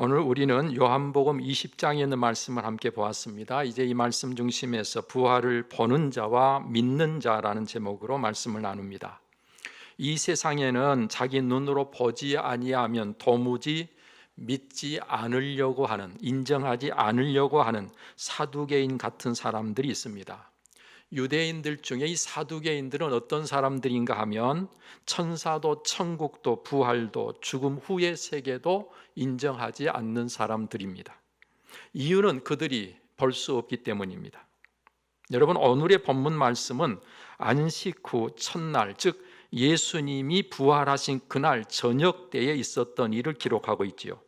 오늘 우리는 요한복음 20장에 있는 말씀을 함께 보았습니다. 이제 이 말씀 중심에서 부활을 보는 자와 믿는 자라는 제목으로 말씀을 나눕니다. 이 세상에는 자기 눈으로 보지 아니하면 도무지 믿지 않으려고 하는 인정하지 않으려고 하는 사두개인 같은 사람들이 있습니다. 유대인들 중에 이 사두개인들은 어떤 사람들인가 하면 천사도 천국도 부활도 죽음 후의 세계도 인정하지 않는 사람들입니다. 이유는 그들이 볼 수 없기 때문입니다. 여러분 오늘의 본문 말씀은 안식 후 첫날 즉 예수님이 부활하신 그날 저녁 때에 있었던 일을 기록하고 있지요.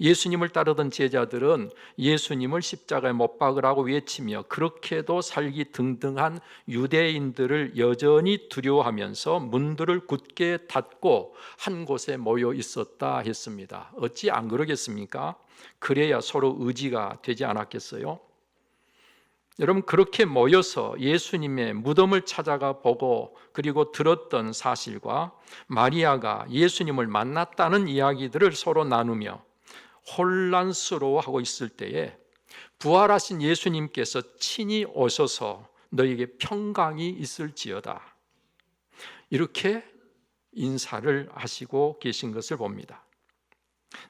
예수님을 따르던 제자들은 예수님을 십자가에 못 박으라고 외치며 그렇게도 살기 등등한 유대인들을 여전히 두려워하면서 문들을 굳게 닫고 한 곳에 모여 있었다 했습니다. 어찌 안 그러겠습니까? 그래야 서로 의지가 되지 않았겠어요? 여러분 그렇게 모여서 예수님의 무덤을 찾아가 보고 그리고 들었던 사실과 마리아가 예수님을 만났다는 이야기들을 서로 나누며 혼란스러워하고 있을 때에 부활하신 예수님께서 친히 오셔서 너에게 평강이 있을지어다. 이렇게 인사를 하시고 계신 것을 봅니다.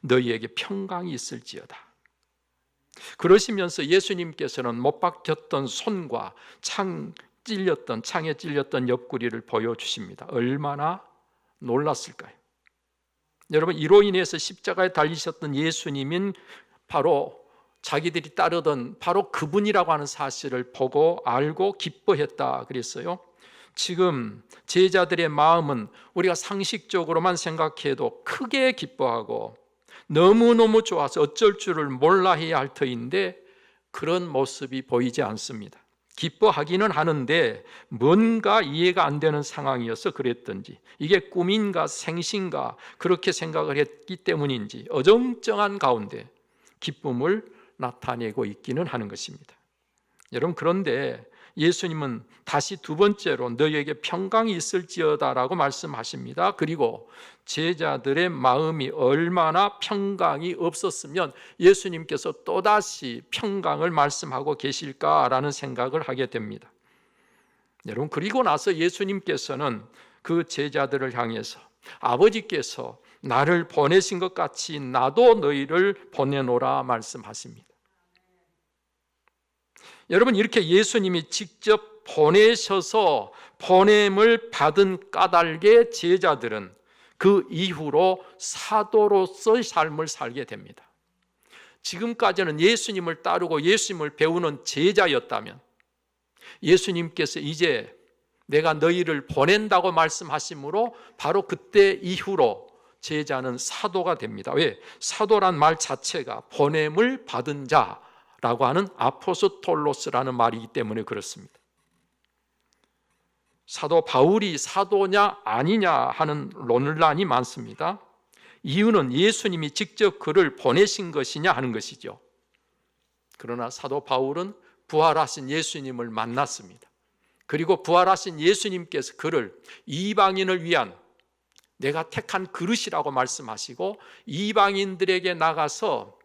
너희에게 평강이 있을지어다. 그러시면서 예수님께서는 못 박혔던 손과 창 찔렸던 창에 찔렸던 옆구리를 보여 주십니다. 얼마나 놀랐을까요? 여러분 이로 인해서 십자가에 달리셨던 예수님인 바로 자기들이 따르던 바로 그분이라고 하는 사실을 보고 알고 기뻐했다 그랬어요. 지금 제자들의 마음은 우리가 상식적으로만 생각해도 크게 기뻐하고 너무너무 좋아서 어쩔 줄을 몰라 해야 할 터인데 그런 모습이 보이지 않습니다. 기뻐하기는 하는데 뭔가 이해가 안 되는 상황이어서 그랬던지 이게 꿈인가 생신가 그렇게 생각을 했기 때문인지 어정쩡한 가운데 기쁨을 나타내고 있기는 하는 것입니다. 여러분 그런데 예수님은 다시 두 번째로 너희에게 평강이 있을지어다라고 말씀하십니다. 그리고 제자들의 마음이 얼마나 평강이 없었으면 예수님께서 또다시 평강을 말씀하고 계실까라는 생각을 하게 됩니다. 여러분 그리고 나서 예수님께서는 그 제자들을 향해서 아버지께서 나를 보내신 것 같이 나도 너희를 보내노라 말씀하십니다. 여러분 이렇게 예수님이 직접 보내셔서 보냄을 받은 까닭의 제자들은 그 이후로 사도로서의 삶을 살게 됩니다. 지금까지는 예수님을 따르고 예수님을 배우는 제자였다면 예수님께서 이제 내가 너희를 보낸다고 말씀하시므로 바로 그때 이후로 제자는 사도가 됩니다. 왜? 사도란 말 자체가 보냄을 받은 자, 라고 하는 아포스톨로스라는 말이기 때문에 그렇습니다. 사도 바울이 사도냐 아니냐 하는 논란이 많습니다. 이유는 예수님이 직접 그를 보내신 것이냐 하는 것이죠. 그러나 사도 바울은 부활하신 예수님을 만났습니다. 그리고 부활하신 예수님께서 그를 이방인을 위한 내가 택한 그릇이라고 말씀하시고 이방인들에게 나가서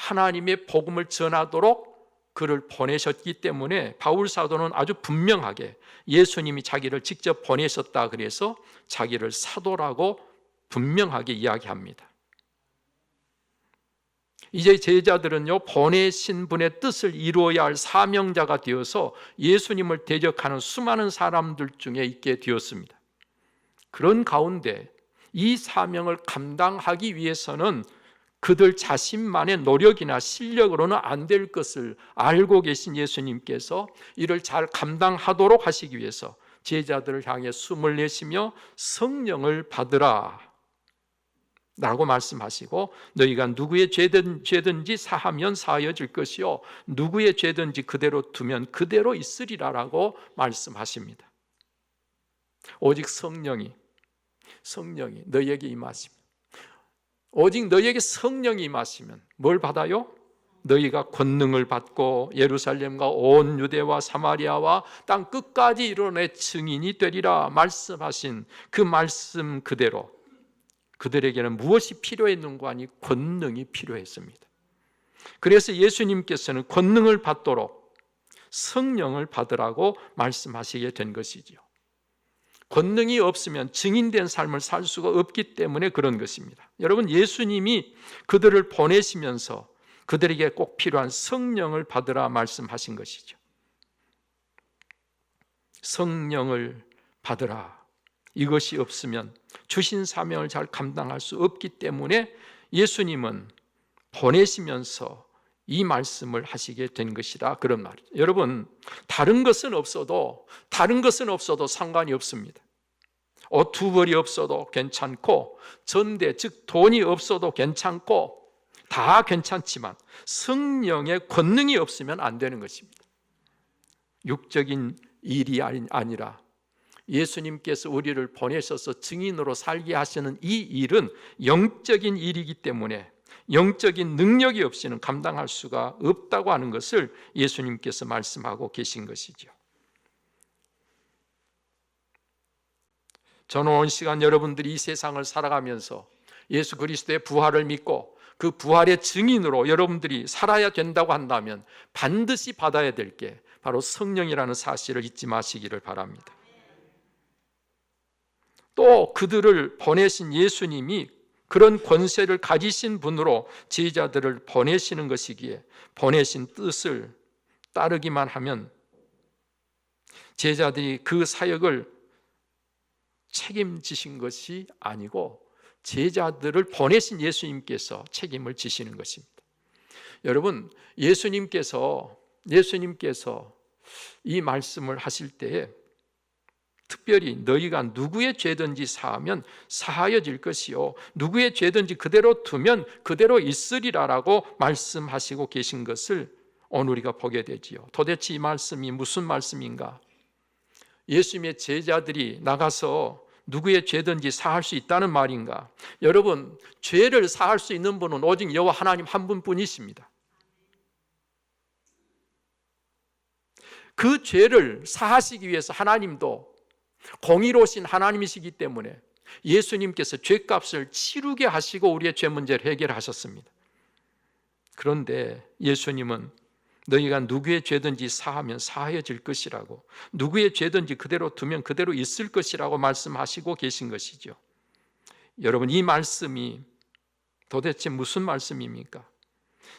하나님의 복음을 전하도록 그를 보내셨기 때문에 바울 사도는 아주 분명하게 예수님이 자기를 직접 보내셨다 그래서 자기를 사도라고 분명하게 이야기합니다. 이제 제자들은요 보내신 분의 뜻을 이루어야 할 사명자가 되어서 예수님을 대적하는 수많은 사람들 중에 있게 되었습니다. 그런 가운데 이 사명을 감당하기 위해서는 그들 자신만의 노력이나 실력으로는 안 될 것을 알고 계신 예수님께서 이를 잘 감당하도록 하시기 위해서 제자들을 향해 숨을 내쉬며 성령을 받으라 라고 말씀하시고 너희가 누구의 죄든, 죄든지 사하면 사하여질 것이요 누구의 죄든지 그대로 두면 그대로 있으리라라고 말씀하십니다. 오직 성령이 성령이 너희에게 임하십니다. 오직 너희에게 성령이 임하시면 뭘 받아요? 너희가 권능을 받고 예루살렘과 온 유대와 사마리아와 땅 끝까지 이르내 증인이 되리라 말씀하신 그 말씀 그대로 그들에게는 무엇이 필요했는가 하니 권능이 필요했습니다. 그래서 예수님께서는 권능을 받도록 성령을 받으라고 말씀하시게 된 것이지요. 권능이 없으면 증인된 삶을 살 수가 없기 때문에 그런 것입니다. 여러분, 예수님이 그들을 보내시면서 그들에게 꼭 필요한 성령을 받으라 말씀하신 것이죠. 성령을 받으라. 이것이 없으면 주신 사명을 잘 감당할 수 없기 때문에 예수님은 보내시면서 이 말씀을 하시게 된 것이다. 그런 말이죠. 여러분, 다른 것은 없어도, 다른 것은 없어도 상관이 없습니다. 옷두 벌이 없어도 괜찮고, 전대, 즉 돈이 없어도 괜찮고, 다 괜찮지만 성령의 권능이 없으면 안 되는 것입니다. 육적인 일이 아니라 예수님께서 우리를 보내셔서 증인으로 살게 하시는 이 일은 영적인 일이기 때문에 영적인 능력이 없이는 감당할 수가 없다고 하는 것을 예수님께서 말씀하고 계신 것이죠. 저는 온 시간 여러분들이 이 세상을 살아가면서 예수 그리스도의 부활을 믿고 그 부활의 증인으로 여러분들이 살아야 된다고 한다면 반드시 받아야 될 게 바로 성령이라는 사실을 잊지 마시기를 바랍니다. 또 그들을 보내신 예수님이 그런 권세를 가지신 분으로 제자들을 보내시는 것이기에 보내신 뜻을 따르기만 하면 제자들이 그 사역을 책임지신 것이 아니고 제자들을 보내신 예수님께서 책임을 지시는 것입니다. 여러분, 예수님께서 예수님께서 이 말씀을 하실 때에 특별히 너희가 누구의 죄든지 사하면 사하여질 것이요 누구의 죄든지 그대로 두면 그대로 있으리라라고 말씀하시고 계신 것을 오늘 우리가 보게 되지요. 도대체 이 말씀이 무슨 말씀인가? 예수님의 제자들이 나가서 누구의 죄든지 사할 수 있다는 말인가? 여러분, 죄를 사할 수 있는 분은 오직 여호와 하나님 한 분뿐이십니다. 그 죄를 사하시기 위해서 하나님도 공의로우신 하나님이시기 때문에 예수님께서 죄값을 치르게 하시고 우리의 죄 문제를 해결하셨습니다. 그런데 예수님은 너희가 누구의 죄든지 사하면 사하여질 것이라고 누구의 죄든지 그대로 두면 그대로 있을 것이라고 말씀하시고 계신 것이죠. 여러분 이 말씀이 도대체 무슨 말씀입니까?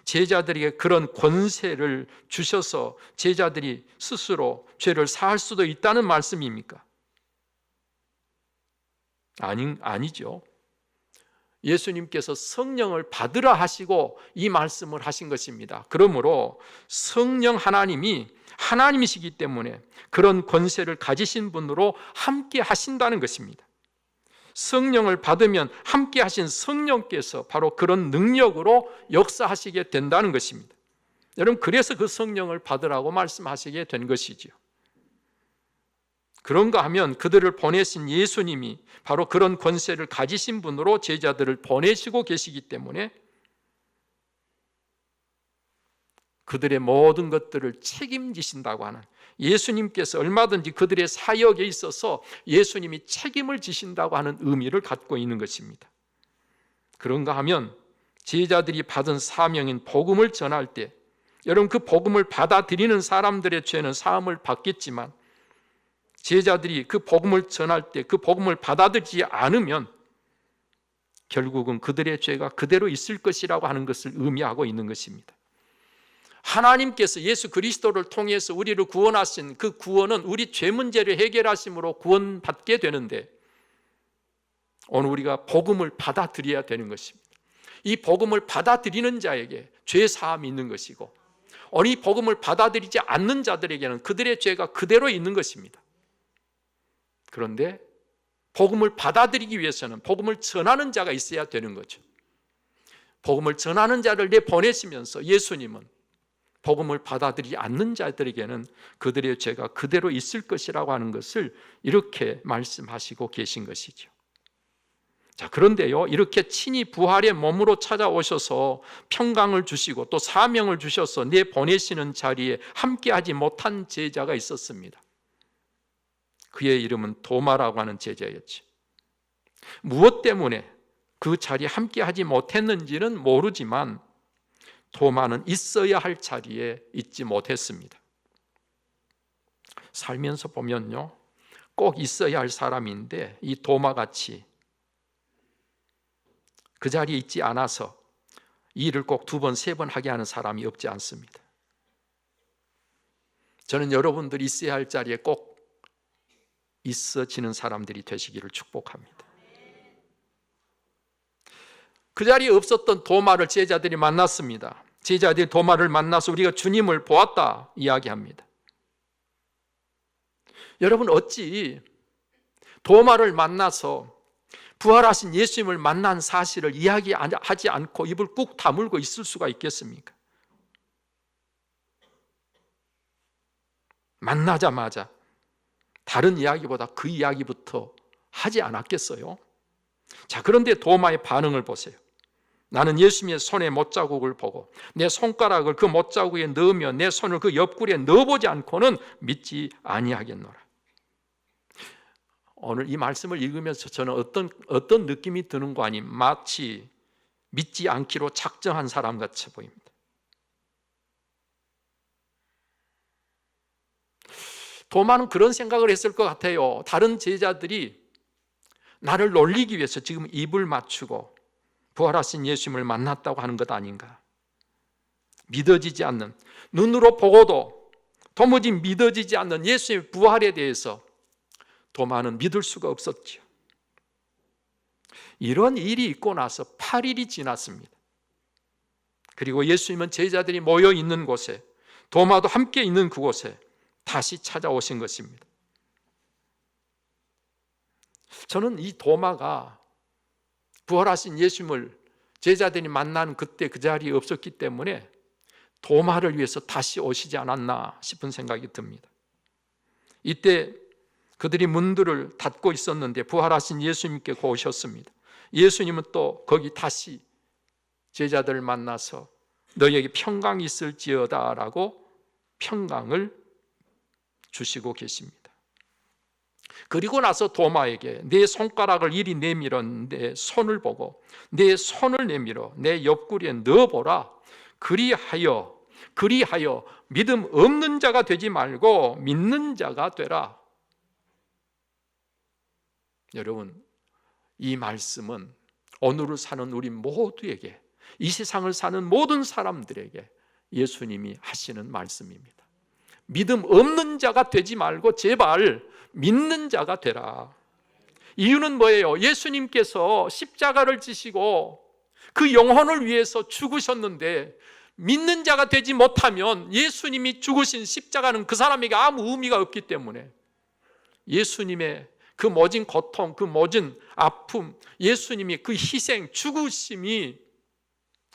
제자들에게 그런 권세를 주셔서 제자들이 스스로 죄를 사할 수도 있다는 말씀입니까? 아니, 아니죠. 예수님께서 성령을 받으라 하시고 이 말씀을 하신 것입니다. 그러므로 성령 하나님이 하나님이시기 때문에 그런 권세를 가지신 분으로 함께 하신다는 것입니다. 성령을 받으면 함께 하신 성령께서 바로 그런 능력으로 역사하시게 된다는 것입니다. 여러분, 그래서 그 성령을 받으라고 말씀하시게 된 것이지요. 그런가 하면 그들을 보내신 예수님이 바로 그런 권세를 가지신 분으로 제자들을 보내시고 계시기 때문에 그들의 모든 것들을 책임지신다고 하는 예수님께서 얼마든지 그들의 사역에 있어서 예수님이 책임을 지신다고 하는 의미를 갖고 있는 것입니다. 그런가 하면 제자들이 받은 사명인 복음을 전할 때 여러분 그 복음을 받아들이는 사람들의 죄는 사함을 받겠지만 제자들이 그 복음을 전할 때 그 복음을 받아들이지 않으면 결국은 그들의 죄가 그대로 있을 것이라고 하는 것을 의미하고 있는 것입니다. 하나님께서 예수 그리스도를 통해서 우리를 구원하신 그 구원은 우리 죄 문제를 해결하심으로 구원받게 되는데 오늘 우리가 복음을 받아들여야 되는 것입니다. 이 복음을 받아들이는 자에게 죄 사함이 있는 것이고 오늘 이 복음을 받아들이지 않는 자들에게는 그들의 죄가 그대로 있는 것입니다. 그런데 복음을 받아들이기 위해서는 복음을 전하는 자가 있어야 되는 거죠. 복음을 전하는 자를 내 보내시면서 예수님은 복음을 받아들이지 않는 자들에게는 그들의 죄가 그대로 있을 것이라고 하는 것을 이렇게 말씀하시고 계신 것이죠. 자, 그런데요, 이렇게 친히 부활의 몸으로 찾아오셔서 평강을 주시고 또 사명을 주셔서 내 보내시는 자리에 함께하지 못한 제자가 있었습니다. 그의 이름은 도마라고 하는 제자였지. 무엇 때문에 그 자리에 함께 하지 못했는지는 모르지만 도마는 있어야 할 자리에 있지 못했습니다. 살면서 보면요. 꼭 있어야 할 사람인데 이 도마같이 그 자리에 있지 않아서 일을 꼭 두 번, 세 번 하게 하는 사람이 없지 않습니다. 저는 여러분들이 있어야 할 자리에 꼭 있어지는 사람들이 되시기를 축복합니다. 그 자리에 없었던 도마를 제자들이 만났습니다. 제자들이 도마를 만나서 우리가 주님을 보았다 이야기합니다. 여러분 어찌 도마를 만나서 부활하신 예수님을 만난 사실을 이야기하지 않고 입을 꾹 다물고 있을 수가 있겠습니까? 만나자마자 다른 이야기보다 그 이야기부터 하지 않았겠어요? 자, 그런데 도마의 반응을 보세요. 나는 예수님의 손에 못자국을 보고 내 손가락을 그 못자국에 넣으며 내 손을 그 옆구리에 넣어보지 않고는 믿지 아니하겠노라. 오늘 이 말씀을 읽으면서 저는 어떤 어떤 느낌이 드는 거 아니 마치 믿지 않기로 작정한 사람 같이 보입니다. 도마는 그런 생각을 했을 것 같아요. 다른 제자들이 나를 놀리기 위해서 지금 입을 맞추고 부활하신 예수님을 만났다고 하는 것 아닌가? 믿어지지 않는 눈으로 보고도 도무지 믿어지지 않는 예수의 부활에 대해서 도마는 믿을 수가 없었지요. 이런 일이 있고 나서 8일이 지났습니다. 그리고 예수님은 제자들이 모여 있는 곳에 도마도 함께 있는 그곳에 다시 찾아오신 것입니다. 저는 이 도마가 부활하신 예수님을 제자들이 만난 그때 그 자리에 없었기 때문에 도마를 위해서 다시 오시지 않았나 싶은 생각이 듭니다. 이때 그들이 문들을 닫고 있었는데 부활하신 예수님께 오셨습니다. 예수님은 또 거기 다시 제자들을 만나서 너에게 평강이 있을지어다라고 평강을 주시고 계십니다. 그리고 나서 도마에게 내 손가락을 이리 내밀었는데 손을 보고 내 손을 내밀어 내 옆구리에 넣어보라. 그리하여 그리하여 믿음 없는 자가 되지 말고 믿는 자가 되라. 여러분 이 말씀은 오늘을 사는 우리 모두에게 이 세상을 사는 모든 사람들에게 예수님이 하시는 말씀입니다. 믿음 없는 자가 되지 말고 제발 믿는 자가 되라. 이유는 뭐예요? 예수님께서 십자가를 지시고 그 영혼을 위해서 죽으셨는데 믿는 자가 되지 못하면 예수님이 죽으신 십자가는 그 사람에게 아무 의미가 없기 때문에 예수님의 그 모진 고통, 그 모진 아픔, 예수님이 그 희생, 죽으심이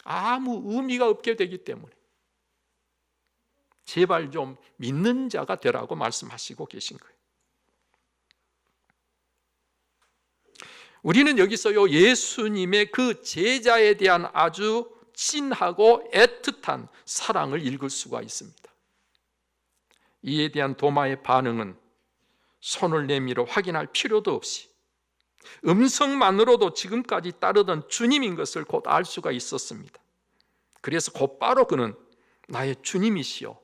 아무 의미가 없게 되기 때문에 제발 좀 믿는 자가 되라고 말씀하시고 계신 거예요. 우리는 여기서요, 예수님의 그 제자에 대한 아주 진하고 애틋한 사랑을 읽을 수가 있습니다. 이에 대한 도마의 반응은 손을 내밀어 확인할 필요도 없이 음성만으로도 지금까지 따르던 주님인 것을 곧 알 수가 있었습니다. 그래서 곧바로 그는 나의 주님이시요,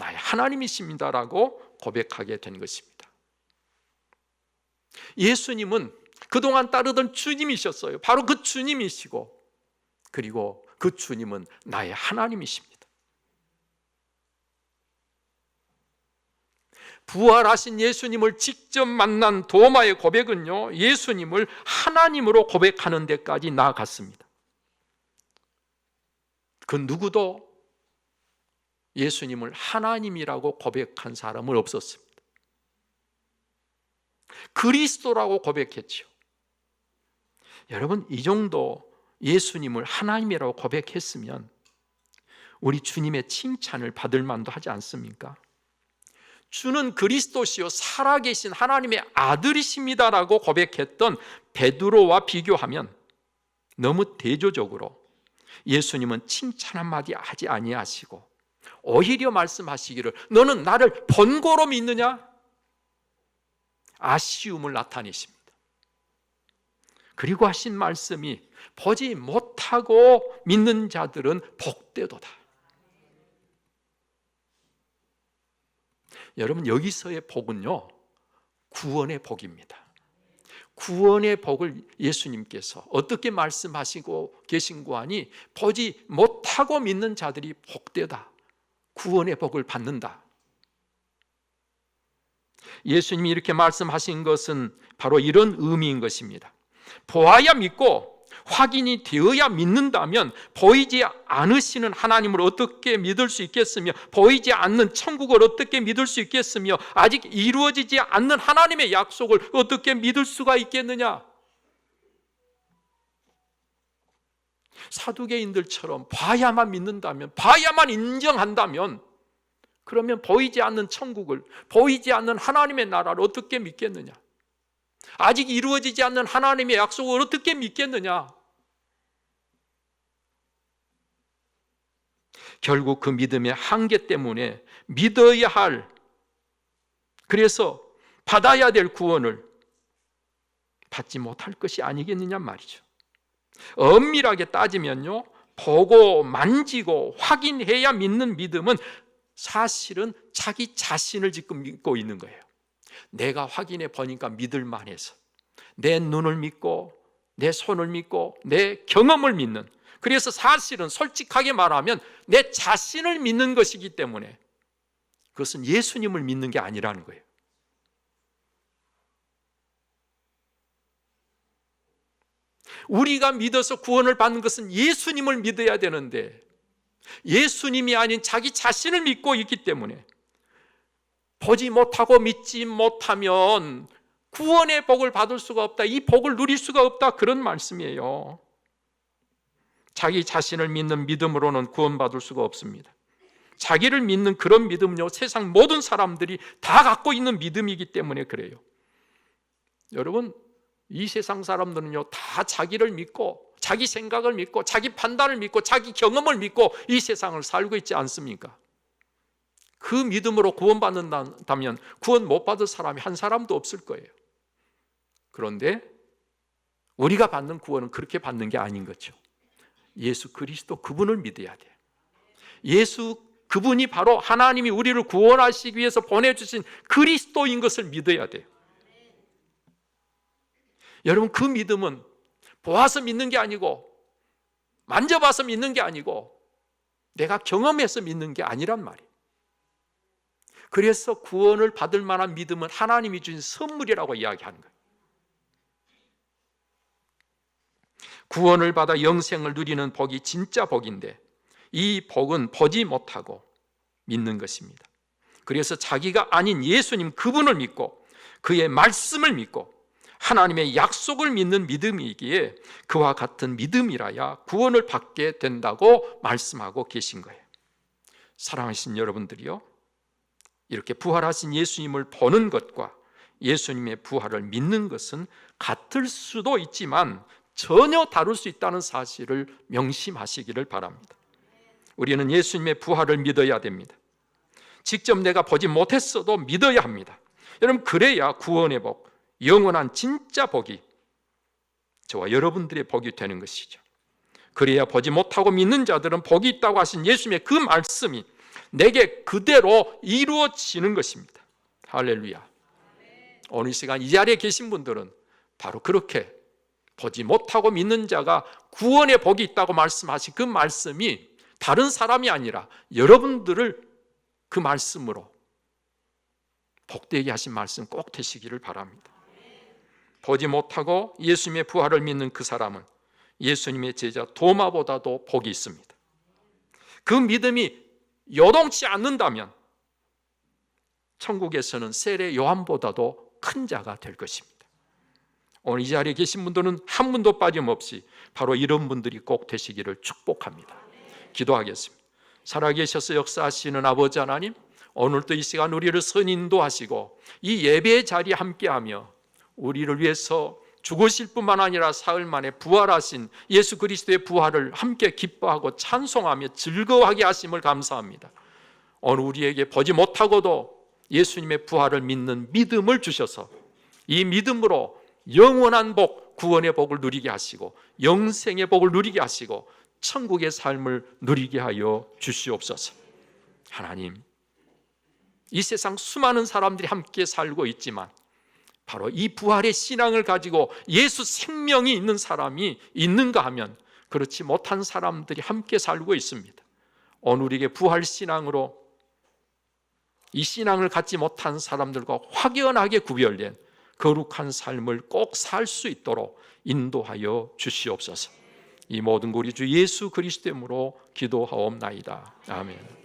나의 하나님이십니다라고 고백하게 된 것입니다. 예수님은 그동안 따르던 주님이셨어요. 바로 그 주님이시고, 그리고 그 주님은 나의 하나님이십니다. 부활하신 예수님을 직접 만난 도마의 고백은요, 예수님을 하나님으로 고백하는 데까지 나아갔습니다. 그 누구도 예수님을 하나님이라고 고백한 사람은 없었습니다. 그리스도라고 고백했죠. 여러분, 이 정도 예수님을 하나님이라고 고백했으면 우리 주님의 칭찬을 받을 만도 하지 않습니까? 주는 그리스도시요 살아계신 하나님의 아들이십니다라고 고백했던 베드로와 비교하면 너무 대조적으로 예수님은 칭찬 한마디 하지 아니하시고 오히려 말씀하시기를 너는 나를 번거로 믿느냐? 아쉬움을 나타내십니다. 그리고 하신 말씀이 보지 못하고 믿는 자들은 복되도다. 여러분 여기서의 복은요 구원의 복입니다. 구원의 복을 예수님께서 어떻게 말씀하시고 계신고 하니 보지 못하고 믿는 자들이 복되다. 구원의 복을 받는다. 예수님이 이렇게 말씀하신 것은 바로 이런 의미인 것입니다. 보아야 믿고 확인이 되어야 믿는다면 보이지 않으시는 하나님을 어떻게 믿을 수 있겠으며 보이지 않는 천국을 어떻게 믿을 수 있겠으며 아직 이루어지지 않는 하나님의 약속을 어떻게 믿을 수가 있겠느냐? 사두개인들처럼 봐야만 믿는다면 봐야만 인정한다면 그러면 보이지 않는 천국을 보이지 않는 하나님의 나라를 어떻게 믿겠느냐? 아직 이루어지지 않는 하나님의 약속을 어떻게 믿겠느냐? 결국 그 믿음의 한계 때문에 믿어야 할 그래서 받아야 될 구원을 받지 못할 것이 아니겠느냐 말이죠. 엄밀하게 따지면요. 보고 만지고 확인해야 믿는 믿음은 사실은 자기 자신을 지금 믿고 있는 거예요. 내가 확인해 보니까 믿을 만해서 내 눈을 믿고 내 손을 믿고 내 경험을 믿는 그래서 사실은 솔직하게 말하면 내 자신을 믿는 것이기 때문에 그것은 예수님을 믿는 게 아니라는 거예요. 우리가 믿어서 구원을 받는 것은 예수님을 믿어야 되는데 예수님이 아닌 자기 자신을 믿고 있기 때문에 보지 못하고 믿지 못하면 구원의 복을 받을 수가 없다. 이 복을 누릴 수가 없다. 그런 말씀이에요. 자기 자신을 믿는 믿음으로는 구원받을 수가 없습니다. 자기를 믿는 그런 믿음은요, 세상 모든 사람들이 다 갖고 있는 믿음이기 때문에 그래요. 여러분, 이 세상 사람들은요, 다 자기를 믿고, 자기 생각을 믿고, 자기 판단을 믿고, 자기 경험을 믿고 이 세상을 살고 있지 않습니까? 그 믿음으로 구원받는다면 구원 못 받을 사람이 한 사람도 없을 거예요. 그런데 우리가 받는 구원은 그렇게 받는 게 아닌 거죠. 예수 그리스도 그분을 믿어야 돼. 예수 그분이 바로 하나님이 우리를 구원하시기 위해서 보내주신 그리스도인 것을 믿어야 돼요. 여러분 그 믿음은 보아서 믿는 게 아니고 만져봐서 믿는 게 아니고 내가 경험해서 믿는 게 아니란 말이에요. 그래서 구원을 받을 만한 믿음은 하나님이 주신 선물이라고 이야기하는 거예요. 구원을 받아 영생을 누리는 복이 진짜 복인데 이 복은 보지 못하고 믿는 것입니다. 그래서 자기가 아닌 예수님 그분을 믿고 그의 말씀을 믿고 하나님의 약속을 믿는 믿음이기에 그와 같은 믿음이라야 구원을 받게 된다고 말씀하고 계신 거예요. 사랑하신 여러분들이요. 이렇게 부활하신 예수님을 보는 것과 예수님의 부활을 믿는 것은 같을 수도 있지만 전혀 다를 수 있다는 사실을 명심하시기를 바랍니다. 우리는 예수님의 부활을 믿어야 됩니다. 직접 내가 보지 못했어도 믿어야 합니다. 여러분 그래야 구원의 복, 영원한 진짜 복이 저와 여러분들의 복이 되는 것이죠. 그래야 보지 못하고 믿는 자들은 복이 있다고 하신 예수님의 그 말씀이 내게 그대로 이루어지는 것입니다. 할렐루야. 오늘 시간 이 자리에 계신 분들은 바로 그렇게 보지 못하고 믿는 자가 구원의 복이 있다고 말씀하신 그 말씀이 다른 사람이 아니라 여러분들을 그 말씀으로 복되게 하신 말씀 꼭 되시기를 바랍니다. 보지 못하고 예수님의 부활을 믿는 그 사람은 예수님의 제자 도마보다도 복이 있습니다. 그 믿음이 요동치 않는다면 천국에서는 세례 요한보다도 큰 자가 될 것입니다. 오늘 이 자리에 계신 분들은 한 분도 빠짐없이 바로 이런 분들이 꼭 되시기를 축복합니다. 기도하겠습니다. 살아계셔서 역사하시는 아버지 하나님, 오늘도 이 시간 우리를 선인도 하시고 이 예배의 자리에 함께하며 우리를 위해서 죽으실 뿐만 아니라 사흘 만에 부활하신 예수 그리스도의 부활을 함께 기뻐하고 찬송하며 즐거워하게 하심을 감사합니다. 오늘 우리에게 보지 못하고도 예수님의 부활을 믿는 믿음을 주셔서 이 믿음으로 영원한 복, 구원의 복을 누리게 하시고 영생의 복을 누리게 하시고 천국의 삶을 누리게 하여 주시옵소서. 하나님, 이 세상 수많은 사람들이 함께 살고 있지만 바로 이 부활의 신앙을 가지고 예수 생명이 있는 사람이 있는가 하면 그렇지 못한 사람들이 함께 살고 있습니다. 오늘 우리에게 부활 신앙으로 이 신앙을 갖지 못한 사람들과 확연하게 구별된 거룩한 삶을 꼭 살 수 있도록 인도하여 주시옵소서. 이 모든 우리 주 예수 그리스도로 기도하옵나이다. 아멘.